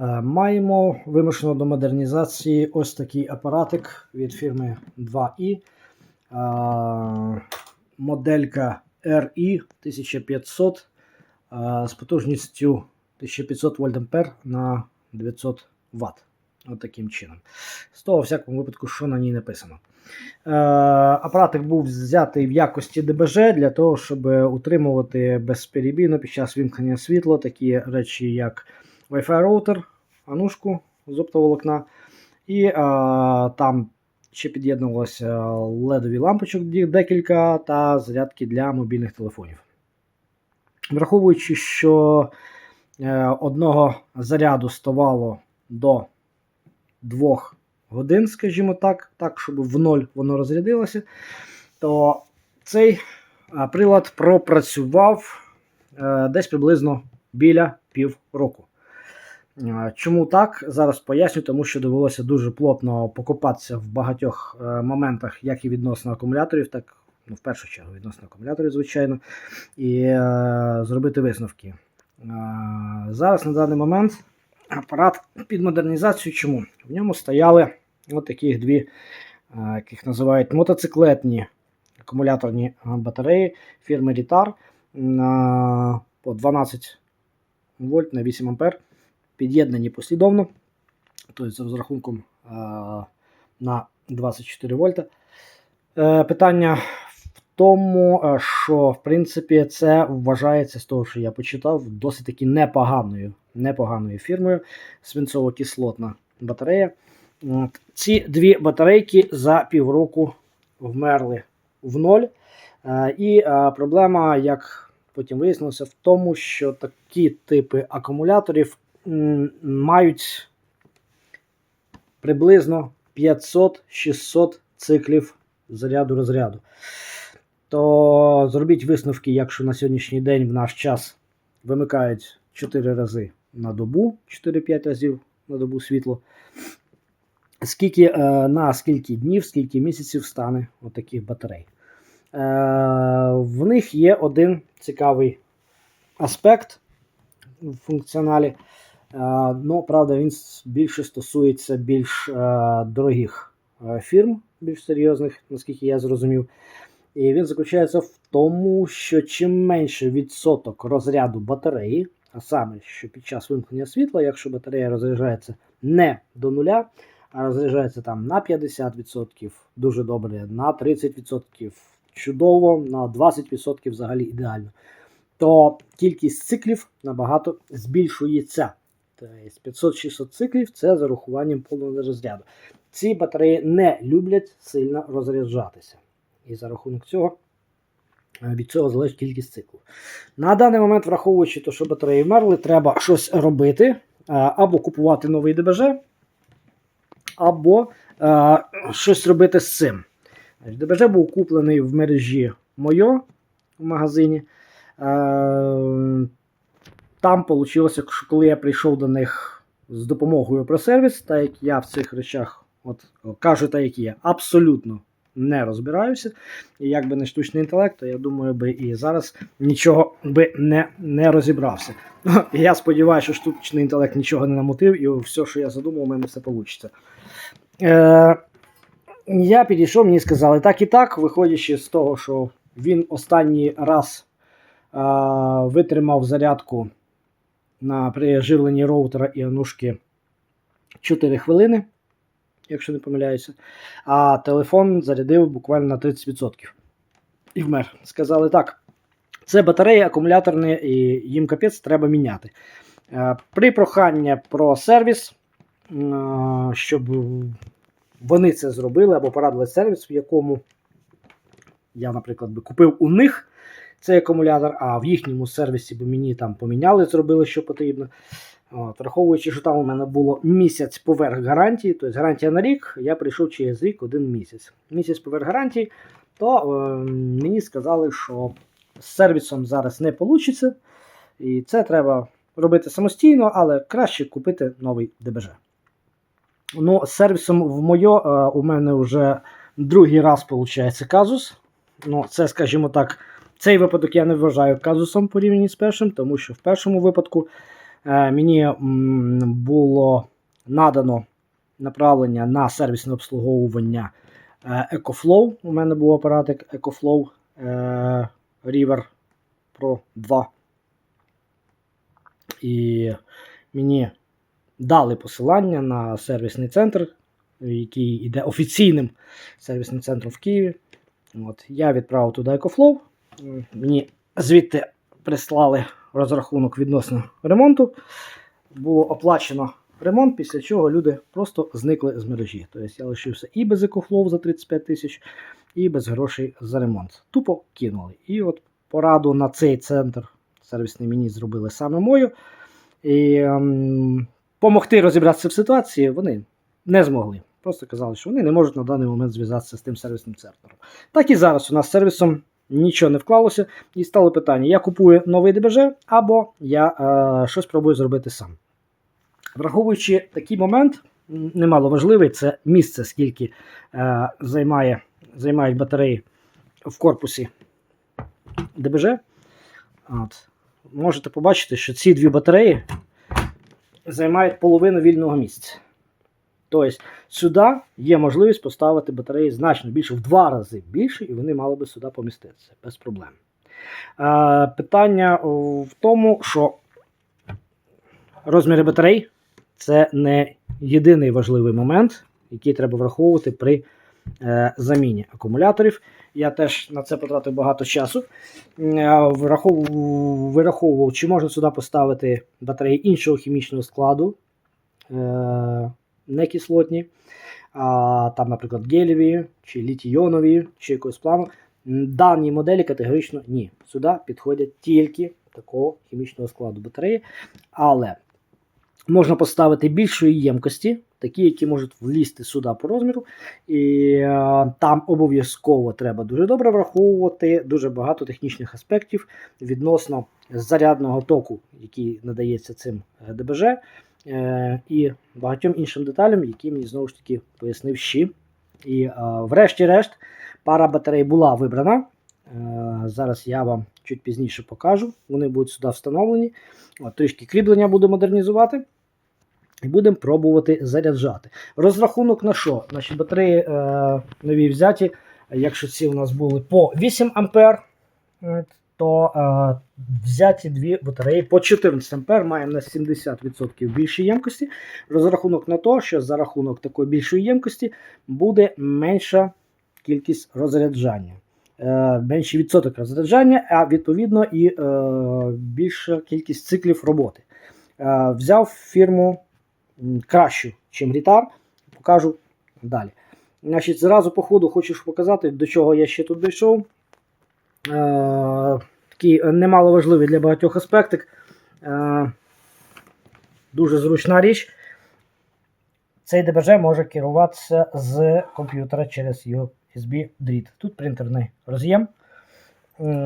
Е, Маємо вимушено до модернізації ось такий апаратик від фірми 2i. Е, Моделька RI 1500 е, з потужністю 1500 вольт на 900 Вт. От таким чином. З того, всякому випадку, що на ній написано. Апаратик був взятий в якості ДБЖ для того, щоб утримувати безперебійно під час вімкнення світла такі речі, як Wi-Fi роутер, анушку з оптоволокна, і е, там ще під'єднувалося ледові лампочок декілька та зарядки для мобільних телефонів. Враховуючи, що е, одного заряду ставало до 2 годин, скажімо так, так, щоб в ноль воно розрядилося, то цей прилад пропрацював е, десь приблизно біля півроку. Е, Чому так? Зараз поясню, тому що довелося дуже плотно покопатися в багатьох е, моментах, як і відносно акумуляторів, так ну, в першу чергу відносно акумуляторів, звичайно, і е, зробити висновки. Е, зараз на даний момент апарат під модернізацію. Чому? В ньому стояли от таких дві, е, яких називають мотоциклетні акумуляторні е, батареї фірми Ritar на по 12 вольт на 8 ампер, під'єднані послідовно, тобто з розрахунком е, на 24 вольта. Е, Питання в тому, е, що в принципі це вважається з того, що я почитав, досить таки непоганою, непоганою фірмою свинцово-кислотна батарея. Ці дві батарейки за півроку вмерли в ноль. І проблема, як потім вияснилося, в тому, що такі типи акумуляторів мають приблизно 500-600 циклів заряду розряду. То зробіть висновки, якщо на сьогоднішній день в наш час вимикають 4 рази на добу, 4-5 разів на добу світло. Скільки, е, на скільки днів, скільки місяців стане отаких батарей. Е, в них є один цікавий аспект в функціоналі. Е, ну, правда, він більше стосується більш е, дорогих е, фірм, більш серйозних, наскільки я зрозумів. І він заключається в тому, що чим менше відсоток розряду батареї, а саме, що під час вимкнення світла, якщо батарея розряджається не до нуля, а розряджається там на 50%, дуже добре, на 30% чудово, на 20% взагалі ідеально, то кількість циклів набагато збільшується. Тобто 500-600 циклів це з урахуванням повного розряду. Ці батареї не люблять сильно розряджатися. І за рахунок цього е, від цього залежить кількість циклів. На даний момент, враховуючи те, що батареї вмерли, треба щось робити, е, або купувати новий ДБЖ, або е, щось робити з цим. ДБЖ був куплений в мережі Мойо в магазині. Там вийшло, що коли я прийшов до них з допомогою про сервіс, так як я в цих речах, от кажу, так як є, абсолютно не розбираюся. І якби не штучний інтелект, то я думаю, би і зараз нічого би не, не розібрався. Я сподіваюся, що штучний інтелект нічого не намотив, і все, що я задумав, у мене все вийде. Я підійшов, мені сказали так і так, виходячи з того, що він останній раз е, витримав зарядку на при живленні роутера і анушки 4 хвилини, якщо не помиляюся. А телефон зарядив буквально на 30%. І вмер. Сказали так. Це батареї акумуляторні, і їм капець треба міняти. Е, При проханні про сервіс, е, щоб вони це зробили або порадили сервіс, в якому я, наприклад, би купив у них цей акумулятор, а в їхньому сервісі би мені там поміняли, зробили, що потрібно. От, враховуючи, що там у мене було місяць поверх гарантії, тобто гарантія на рік, я прийшов через рік один місяць. Місяць поверх гарантії, то е, мені сказали, що з сервісом зараз не вийде, і це треба робити самостійно, але краще купити новий ДБЖ. Ну, з сервісом в моє е, у мене вже другий раз виходить казус. Ну, це, скажімо так, цей випадок я не вважаю казусом порівняно з першим, тому що в першому випадку е, мені було надано направлення на сервісне обслуговування е, EcoFlow. У мене був апаратик EcoFlow е, River Pro 2. І мені дали посилання на сервісний центр, який йде офіційним сервісним центром в Києві. От, я відправив туди EcoFlow. Мені звідти прислали розрахунок відносно ремонту. Було оплачено ремонт, після чого люди просто зникли з мережі. Тобто я лишився і без EcoFlow за 35 тисяч, і без грошей за ремонт. Тупо кинули. І от пораду на цей центр сервісний мені зробили саме мою. І ем, помогти розібратися в ситуації вони не змогли. Просто казали, що вони не можуть на даний момент зв'язатися з тим сервісним центром. Так і зараз у нас сервісом нічого не вклалося, і стало питання: я купую новий ДБЖ, або я е, щось пробую зробити сам. Враховуючи такий момент, немало важливий, це місце, скільки е, займає, займають батареї в корпусі ДБЖ. От. Можете побачити, що ці дві батареї займають половину вільного місця. Тобто сюди є можливість поставити батареї значно більше, в два рази більше, і вони мали би сюди поміститися без проблем. Е, питання в тому, що розміри батарей це не єдиний важливий момент, який треба враховувати при е, заміні акумуляторів. Я теж на це потратив багато часу. Враховував, вираховував, чи можна сюди поставити батареї іншого хімічного складу, е, не кислотні, а там, наприклад, гелєві, чи літій-йонові, чи якогось плану. Дані моделі категорично ні. Сюди підходять тільки такого хімічного складу батареї. Але можна поставити більшої ємкості, такі, які можуть влізти сюди по розміру. І е, там обов'язково треба дуже добре враховувати дуже багато технічних аспектів відносно зарядного току, який надається цим е, ДБЖ, і багатьом іншим деталям, які мені знову ж таки пояснив Щі. І е, врешті-решт пара батарей була вибрана. Е, Зараз я вам чуть пізніше покажу. Вони будуть сюди встановлені. От, трішки кріплення буду модернізувати. І будемо пробувати заряджати. Розрахунок на що? Значить, батареї е, нові взяті. Якщо ці у нас були по 8 А, то е, взяті дві батареї по 14 А маємо на 70% більшій ємкості. Розрахунок на те, що за рахунок такої більшої ємкості буде менша кількість розряджання. Е, менший відсоток розряджання, а відповідно і е, більша кількість циклів роботи. Е, взяв фірму кращу, чим Рітар, покажу далі. Значить, Зразу по ходу хочу показати, до чого я ще тут дійшов. Е, такий немало важливий для багатьох аспектик. Е, дуже зручна річ. Цей ДБЖ може керуватися з комп'ютера через USB-дріт. Тут принтерний роз'єм.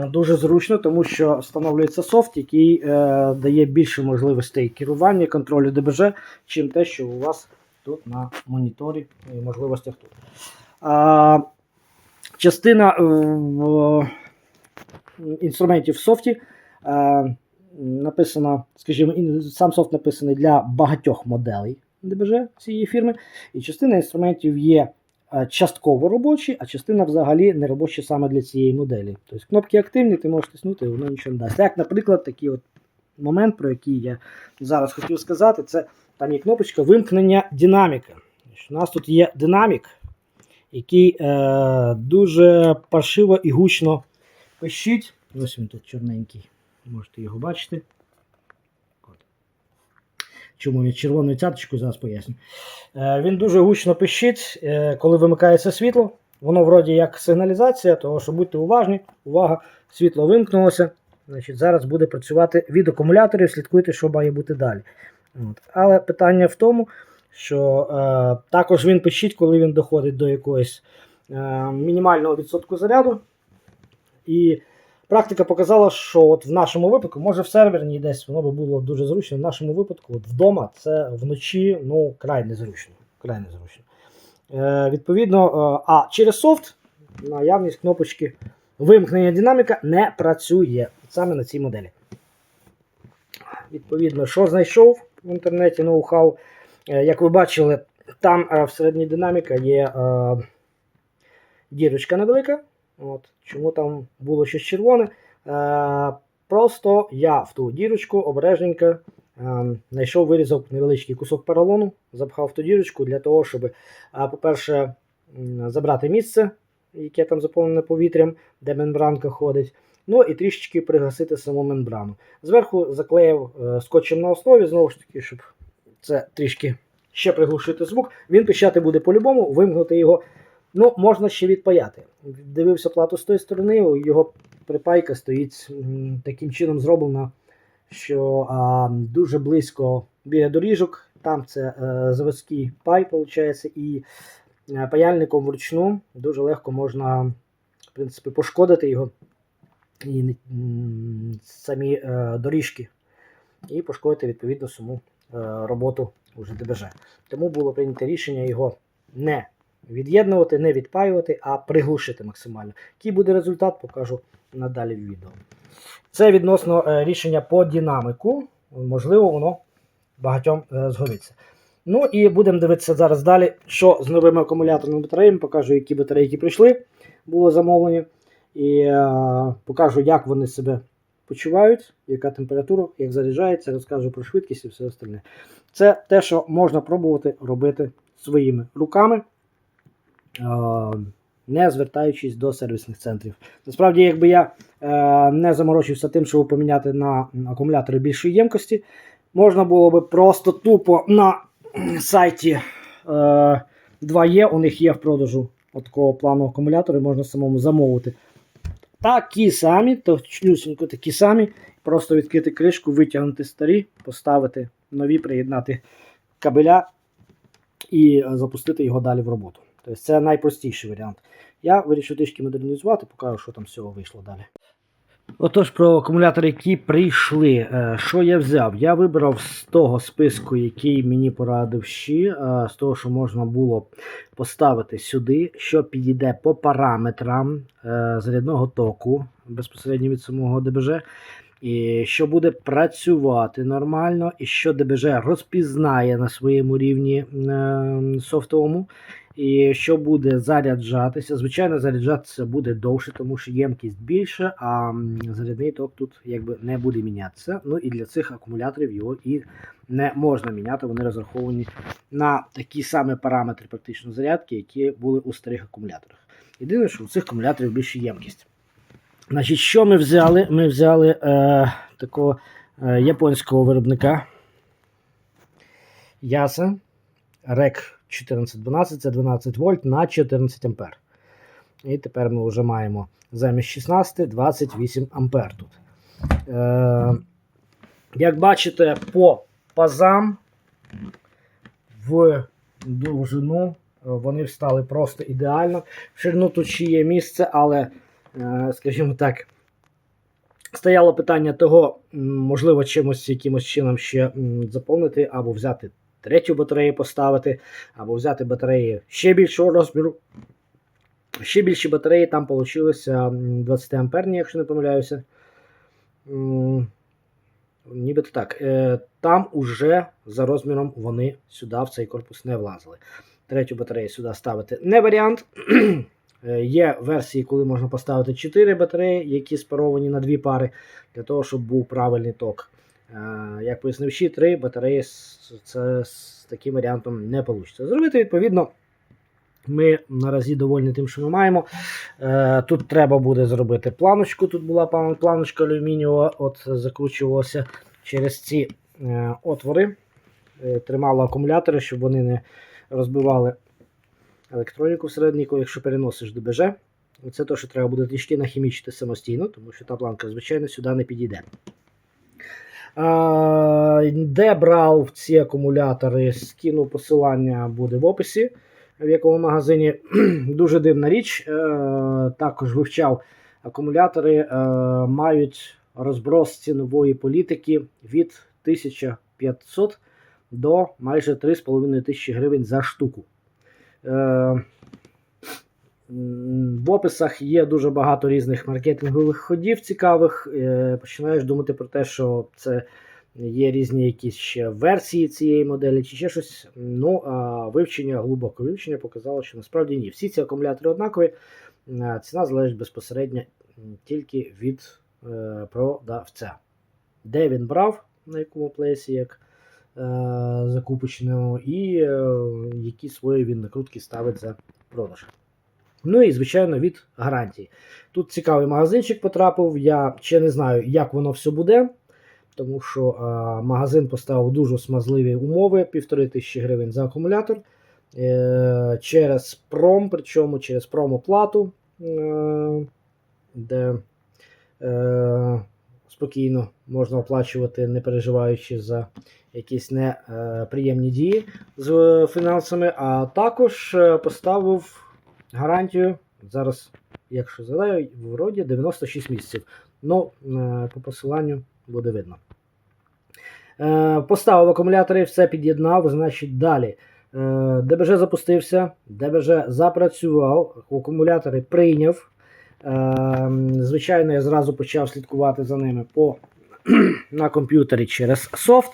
Дуже зручно, тому що встановлюється софт, який е, дає більше можливостей керування, контролю ДБЖ, чим те, що у вас тут на моніторі і можливостях тут. А, частина е, інструментів в софті е, написано, скажімо, сам софт написаний для багатьох моделей ДБЖ цієї фірми, і частина інструментів є е, частково робочі, а частина взагалі не робочі саме для цієї моделі. Тобто кнопки активні, ти можеш тиснути, воно нічого не дасть. Як, наприклад, такий от момент, про який я зараз хотів сказати, це там є кнопочка вимкнення динаміка. Значить, У нас тут є динамік, який е, дуже паршиво і гучно пищить. Ось він тут чорненький. Можете його бачити. От. Чому я червоною цяточкою зараз поясню. Е, він дуже гучно пищить, е, коли вимикається світло. Воно вроді як сигналізація, тому що будьте уважні. Увага, світло вимкнулося. Значить, Зараз буде працювати від акумуляторів, слідкуйте, що має бути далі. От. Але питання в тому, що е, також він пищить, коли він доходить до якогось е, мінімального відсотку заряду. І практика показала, що от в нашому випадку, може в серверній десь воно би було дуже зручно. В нашому випадку, от вдома, це вночі ну, край незручно. Край незручно. Е, відповідно, е, а через софт наявність кнопочки вимкнення динаміка не працює саме на цій моделі. відповідно, що знайшов в інтернеті ноу-хау. Е, Як ви бачили, там е, всередині динаміка є дірочка невелика. От. Чому там було щось червоне? Е, просто я в ту дірочку обережненько е, знайшов, вирізав невеличкий кусок поролону, запхав в ту дірочку для того, щоб, е, по-перше, забрати місце, яке там заповнене повітрям, де мембранка ходить. Ну і трішечки пригасити саму мембрану. Зверху заклеїв е, скотчем на основі, знову ж таки, щоб це трішки ще приглушити звук. Він пищати буде по-любому, вимкнути його. Ну, можна ще відпаяти. Дивився плату з тої сторони, його припайка стоїть таким чином зроблена, що а, дуже близько біля доріжок. Там це е, заводський пай, виходить, і е, паяльником вручну дуже легко можна в принципі, пошкодити його і самі е, доріжки, і пошкодити відповідно саму е, роботу уже ДБЖ. Тому було прийнято рішення його не від'єднувати, не відпаювати, а приглушити максимально. Який буде результат, покажу надалі в відео. Це відносно е, рішення по динамику. Можливо, воно багатьом е, згодиться. Ну і будемо дивитися зараз далі, що з новими акумуляторними батареями. Покажу, які батарейки прийшли, було замовлені. І е, покажу, як вони себе почувають, яка температура, як заряджається, розкажу про швидкість і все остальне. Це те, що можна пробувати робити своїми руками, не звертаючись до сервісних центрів. Насправді, якби я е, не заморочився тим, щоб поміняти на акумулятори більшої ємкості, можна було би просто тупо на сайті е, 2E, у них є в продажу такого плану акумулятори, можна самому замовити. Такі самі, точнюсінько такі самі. Просто відкрити кришку, витягнути старі, поставити нові, приєднати кабеля і е, запустити його далі в роботу. Тобто це найпростіший варіант. Я вирішив трішки модернізувати, покажу, що там з цього вийшло далі. Отож, про акумулятори, які прийшли. Е, Що я взяв? Я вибрав з того списку, який мені порадив Щі, е, з того, що можна було поставити сюди, що підійде по параметрам е, зарядного току безпосередньо від самого ДБЖ, і що буде працювати нормально, і що ДБЖ розпізнає на своєму рівні е, софтовому. І що буде заряджатися. Звичайно, заряджатися буде довше, тому що ємкість більше, а зарядний ток тут якби не буде мінятися. Ну і для цих акумуляторів його і не можна міняти. Вони розраховані на такі самі параметри практично зарядки, які були у старих акумуляторах. Єдине, що у цих акумуляторів більше ємкість. Значить, що ми взяли? Ми взяли е, такого е, японського виробника Яса REC 1412, це 12 вольт на 14 ампер. І тепер ми вже маємо замість 16 28 ампер тут. Е, як бачите, по пазам в довжину е, вони встали просто ідеально. В ширину тут ще є місце, але, е, скажімо так, стояло питання того, можливо, чимось якимось чином ще заповнити або взяти третю батарею поставити, або взяти батареї ще більшого розміру. Ще більші батареї там вийшли 20 амперні, якщо не помиляюся. Нібито так. Е, Там уже за розміром вони сюди в цей корпус не влазили. Третю батарею сюди ставити не варіант. Е, Є версії, коли можна поставити 4 батареї, які спаровані на дві пари, для того, щоб був правильний ток. Е, Як пояснив ще, 3 батареї це, з таким варіантом не вийде. Зробити, відповідно, ми наразі довольні тим, що ми маємо. Е, Тут треба буде зробити планочку. Тут була планочка алюмінієва, от закручувалася через ці е, отвори, тримало акумулятори, щоб вони не розбивали електроніку всередині, якщо переносиш ДБЖ. Це те, що треба буде трішки нахімічити самостійно, тому що та планка, звичайно, сюди не підійде. Де брав ці акумулятори, скину посилання буде в описі, в якому магазині. Дуже дивна річ. Е, Також вивчав акумулятори, е, мають розброс цінової політики від 1500 до майже 3500 гривень за штуку. В описах є дуже багато різних маркетингових ходів цікавих. Е, Починаєш думати про те, що це є різні якісь ще версії цієї моделі, чи ще щось. Ну, а вивчення, глибоке вивчення показало, що насправді ні. Всі ці акумулятори однакові. Е, Ціна залежить безпосередньо тільки від е, продавця. Де він брав, на якому плейсі, як закупочного, і які свої він накрутки ставить за продаж. Ну і, звичайно, від гарантії. Тут цікавий магазинчик потрапив. Я ще не знаю, як воно все буде, тому що е, магазин поставив дуже смазливі умови, півтори тисячі гривень за акумулятор. Е, через пром, причому через промоплату, е, де е, спокійно можна оплачувати, не переживаючи за якісь неприємні дії з е, фінансами, а також е, поставив гарантію. Зараз, якщо згадаю, вроді 96 місяців. Ну, е, по посиланню буде видно. Е, Поставив акумулятори, все під'єднав, значить далі. Е, ДБЖ запустився, ДБЖ запрацював, акумулятори прийняв. Звичайно, я зразу почав слідкувати за ними по, на комп'ютері через софт.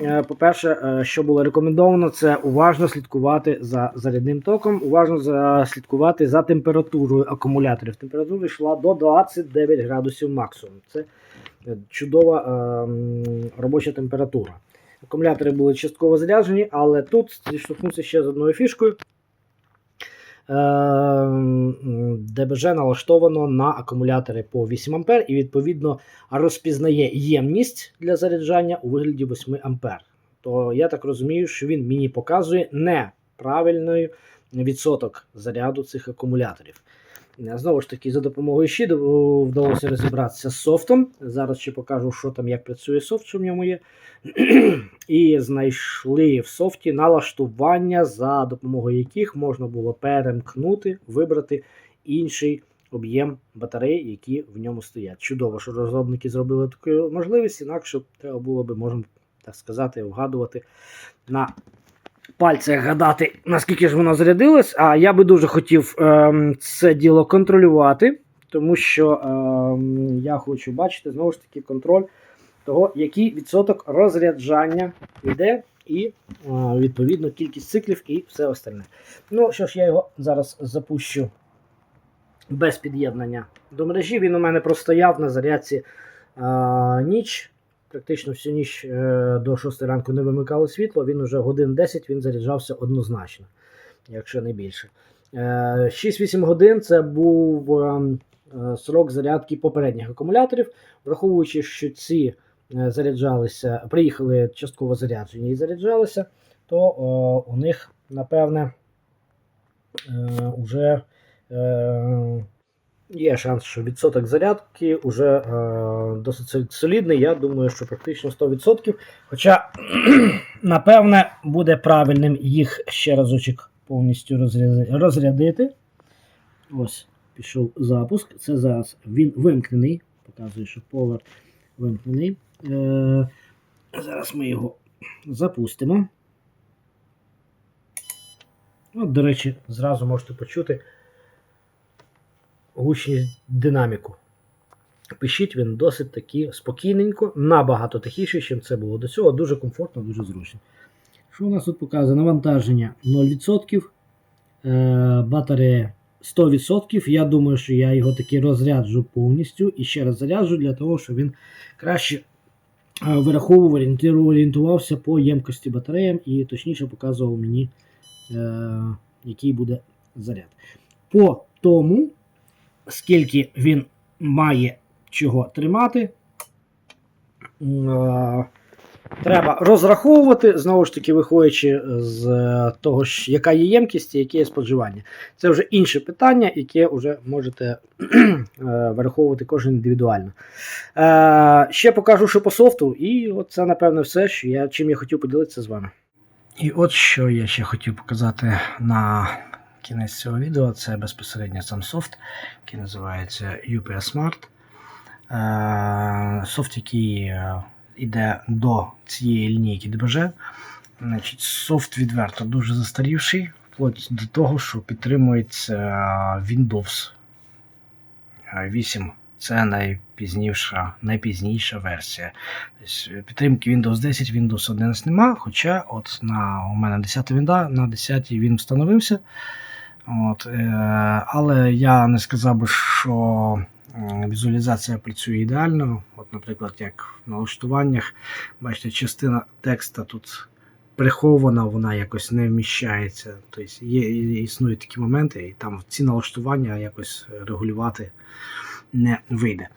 Е, По-перше, е, що було рекомендовано, це уважно слідкувати за зарядним током, уважно слідкувати за температурою акумуляторів. Температура йшла до 29 градусів максимум. Це е, чудова робоча температура. Акумулятори були частково заряджені, але тут зіштовхнувся ще з одною фішкою. Е, ДБЖ налаштовано на акумулятори по 8 А і відповідно розпізнає ємність для заряджання у вигляді 8 А. То я так розумію, що він мені показує неправильний відсоток заряду цих акумуляторів. Е, Знову ж таки, за допомогою щі вдалося розібратися з софтом. Зараз ще покажу, що там, як працює софт, що в ньому є. І знайшли в софті налаштування, за допомогою яких можна було перемкнути, вибрати інший об'єм батарей, які в ньому стоять. Чудово, що розробники зробили таку можливість, інакше треба було би, можна так сказати, вгадувати на пальцях гадати, наскільки ж воно зарядилось. А я би дуже хотів ем, це діло контролювати, тому що ем, я хочу бачити знову ж таки контроль того, який відсоток розряджання йде, і е, відповідно кількість циклів і все остальне. Ну що ж, я його зараз запущу без під'єднання до мережі. Він у мене простояв на зарядці е, ніч. Практично всю ніч е, до 6 ранку не вимикало світло, він уже годин 10 він заряджався однозначно, якщо не більше. Е, 6-8 годин це був е, е, срок зарядки попередніх акумуляторів, враховуючи, що ці е, заряджалися, приїхали частково заряджені і заряджалися, то е, у них, напевне, е, уже е, є шанс, що відсоток зарядки вже е, досить солідний. Я думаю, що практично 100%. Хоча, напевне, буде правильним їх ще разочок повністю розрядити. Ось, пішов запуск. Це зараз він вимкнений. Показує, що повер вимкнений. Е, зараз ми його запустимо. От, до речі, зразу можете почути гучність динаміку. Пишіть він досить таки спокійненько, набагато тихіше, ніж це було до цього. Дуже комфортно, дуже зручно. Що у нас тут показує? Навантаження 0%, е, батарея 100%. Я думаю, що я його таки розряджу повністю і ще раз заряджу для того, щоб він краще е, вираховував, орієнтувався по ємкості батареям і точніше показував мені, е, який буде заряд. По тому, скільки він має чого тримати, е, треба розраховувати, знову ж таки, виходячи з е, того, яка є ємкість і яке є споживання. Це вже інше питання, яке вже можете е, вираховувати кожен індивідуально. Ще покажу, що по софту, і це, напевно, все, що я, чим я хотів поділитися з вами. І от що я ще хотів показати на кінець цього відео, це безпосередньо сам софт, який називається UPS Smart. Е, Софт, який е, йде до цієї лінійки ДБЖ. Значить, софт відверто дуже застарівший, вплоть до того, що підтримується Windows 8 це найпізніша, найпізніша версія. Тобто, підтримки Windows 10, Windows 11 нема, хоча от на, у мене 10 вінда, на 10 він встановився. От, е, але я не сказав би, що візуалізація працює ідеально. От, наприклад, як в налаштуваннях, бачите, частина текста тут прихована, вона якось не вміщається. Тобто є, існують такі моменти, і там ці налаштування якось регулювати не вийде.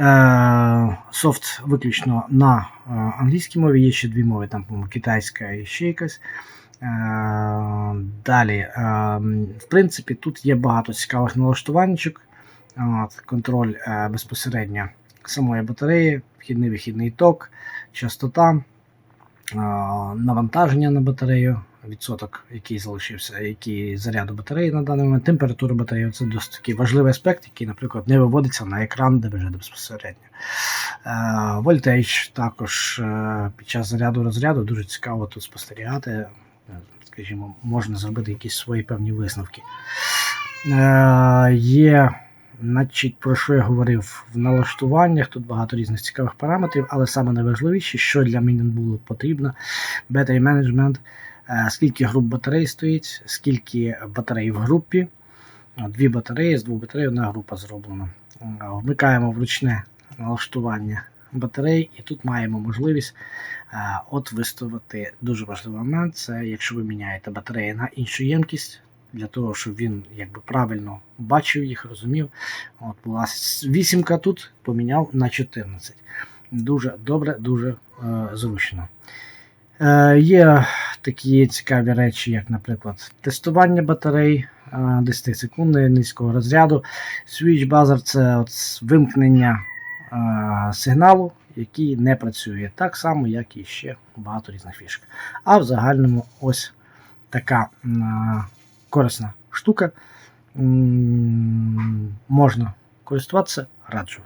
Е, софт виключно на е, англійській мові, є ще дві мови, там, по-моєму, китайська і ще якась. Е, Далі, е, в принципі, тут є багато цікавих налаштуванчик. Контроль е, безпосередньо самої батареї, вхідний вихідний ток, частота, навантаження на батарею, відсоток, який залишився, який заряду батареї на даний момент, температура батареї це досить такий важливий аспект, який, наприклад, не виводиться на екран ДБЖ безпосередньо. Вольтейдж також під час заряду розряду дуже цікаво тут спостерігати. Е, Скажімо, можна зробити якісь свої певні висновки. Е, Є, значить, про що я говорив в налаштуваннях. Тут багато різних цікавих параметрів, але саме найважливіше, що для мене було потрібно, Battery Management, е, скільки груп батарей стоїть, скільки батарей в групі. Дві батареї, з двох батарей одна група зроблена. Вмикаємо вручне налаштування батарей, і тут маємо можливість е, от виставити дуже важливий момент. Це якщо ви міняєте батареї на іншу ємкість, для того, щоб він якби правильно бачив їх, розумів. От була вісімка тут, поміняв на 14. Дуже добре, дуже е, зручно. Е, є такі цікаві речі, як, наприклад, тестування батарей е, 10 секундної низького розряду. Switch buzzer це от вимкнення е, сигналу, який не працює так само, як і ще багато різних фішок. А в загальному ось така корисна штука. Можна користуватися, раджу.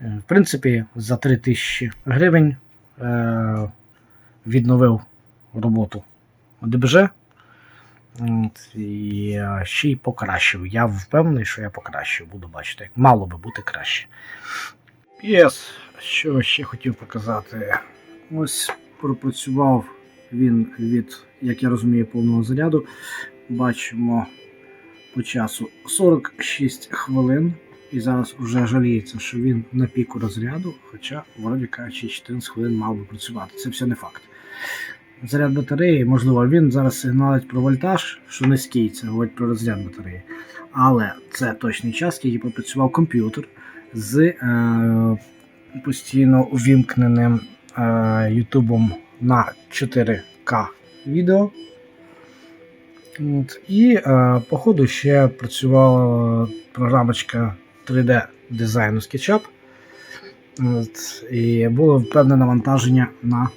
Е, В принципі, за 3000 гривень е, відновив роботу ДБЖ. І е, ще й покращив. Я впевнений, що я покращив, буду бачити. як Мало би бути краще. PS, що ще хотів показати. Ось пропрацював він від, як я розумію, повного заряду. Бачимо по часу 46 хвилин. І зараз вже жаліється, що він на піку розряду, хоча, вроді кажучи, 14 хвилин мав би працювати. Це все не факт. Заряд батареї, можливо, він зараз сигналить про вольтаж, що низький, це говорить про розряд батареї. Але це точний час, який попрацював комп'ютер з е, постійно увімкненим е, Ютубом на 4К відео. От, і е, по ходу ще працювала програмочка 3D дизайну SketchUp. От, і було певне навантаження на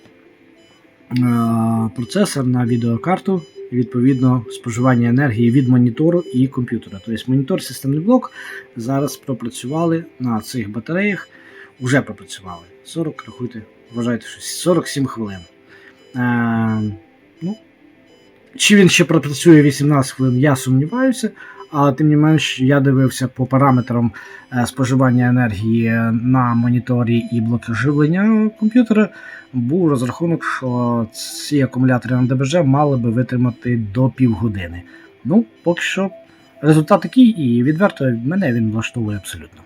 процесор, на відеокарту, відповідно споживання енергії від монітору і комп'ютера. Тобто монітор, системний блок зараз пропрацювали на цих батареях, вже пропрацювали 40, рахуйте, вважайте, що 47 хвилин. Е, ну, чи він ще пропрацює 18 хвилин, я сумніваюся. Але тим не менш, я дивився по параметрам е, споживання енергії на моніторі і блоки живлення комп'ютера. Був розрахунок, що ці акумулятори на ДБЖ мали би витримати до півгодини. Ну, поки що результат такий, і відверто мене він влаштовує абсолютно.